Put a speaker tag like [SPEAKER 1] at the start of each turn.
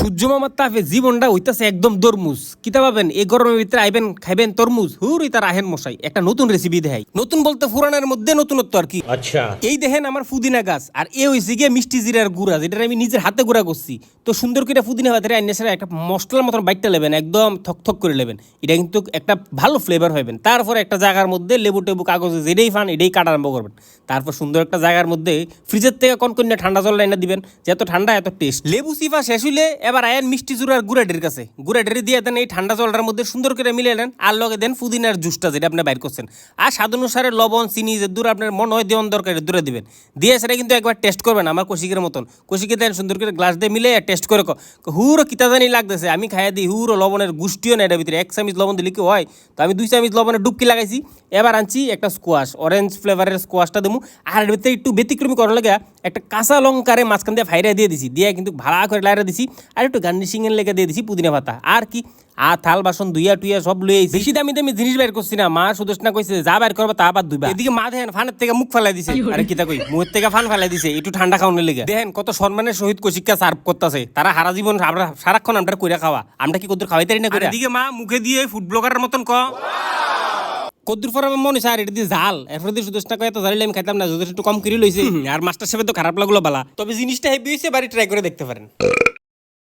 [SPEAKER 1] সূর্য মামার জীবনটা হইতাছে একদম তরমুজ কিতা পাবেন এই গরমের ভিতরে আইবেন খাইবেন তরমুজ? হুর তার আহেন মশাই একটা নতুন রেসিপি দেখাই। নতুন বলতে ফুরানের মধ্যে নতুনত্ব আর কি।
[SPEAKER 2] আচ্ছা।
[SPEAKER 1] এই দেখেন আমার ফুদিনা গাছ আর এ হয়েছে গিয়ে মিষ্টি জিরার গুড়া যেটা আমি নিজের হাতে গুঁড়া করছি। তো সুন্দর করে ফুদিনা ভাতের আইনে সেটা একটা মশলার মতন বাইটটা নেবেন একদম থকথক করে নেবেন এটা কিন্তু একটা ভালো ফ্লেভার হবেন তারপর একটা জায়গার মধ্যে লেবু টেবু কাগজে যেটাই ফান এটাই কাটা আরম্ভ করবেন। তারপর সুন্দর একটা জায়গার মধ্যে ফ্রিজের থেকে কনকন্যা ঠান্ডা জল এনে দিবেন যে এত ঠান্ডা এত টেস্ট লেবু সিফা শেষ হইলে এবার আয়েন মিষ্টি জুড়ার গুড়াটির কাছে। গুড়াটির দিয়ে দেন এই ঠান্ডা জলটার মধ্যে সুন্দর করে মিলিয়ে নেন, আর লগে দেন পুদিনার জুসটা যেটা আপনি বাইর করছেন। আর স্বাদ অনুসারে লবণ, চিনি, যে দূর আপনার মনে হয় দেওয়ান দরকার দূরে দিবেন। দিয়ে সেটা কিন্তু একবার টেস্ট করবেন আমার কষিকের মতন। কষিকে দেন সুন্দর করে গ্লাস দিয়ে মিলে টেস্ট করে হুরো কিতা জানি লাগতেছে, আমি খাইয়া দিই হুরো লবণের গুষ্টিও না এটার ভিতরে। এক চামিচ লবণ দিলে কি হয়? তো আমি দুই চামিচ লবণের ডুবকি লাগাইছি। এবার আনছি একটা স্কোয়াশ অরেঞ্জ ফ্লেভারের স্কোয়াশটা দেবো আর এর ভিতরে একটু ব্যতিক্রমী করার লাগে একটা কাঁচা লঙ্কারে মাঝখান দিয়ে ফাইরা দিয়ে দিছি। দিয়ে কিন্তু ভাড়া করে লাইরা দিছি। আর একটু গার্নিশিংয়ের লেগে দিয়ে দিছি পুদিনা পাতা। আর কি? আর থাল বাসন দুইয়া টুইয়া সব লই বেশি দামি দামি জিনিস বের করছি না। মা সুদর্শনা কইছে যা বের করবা তা আবার দুইবা এদিকে মা দেখেন ফানের থেকে মুখ ফেলাই দিছে। আরে কিতা কই? মুখের থেকে ফান ফেলাই দিছে। একটু ঠান্ডা খাওয়ানোর লেগে। দেখেন কত সম্মানের সহিত কশিকা সার্ভ করতেছে। তারা সারা জীবন আমরা সারাক্ষণ আমরা কইরা খাওয়া। আমরা কি কদ্দুর খাওয়াইতে না করে এদিকে মা মুখে দিয়ে ফুড ব্লগারের মতন ক। কদ্দুর পর আমার মনে হয় এটা দিয়ে জাল এরপরে দিয়ে সুদর্শনা কয়ে এত জালিলে আমি খাইতাম না। যদি একটু কম করে লইছে। আর মাস্টার সাহেব তো খারাপ লাগল বালা। তবে জিনিসটা হেভি হয়েছে বাড়ি ট্রাই করে দেখতে পারেন।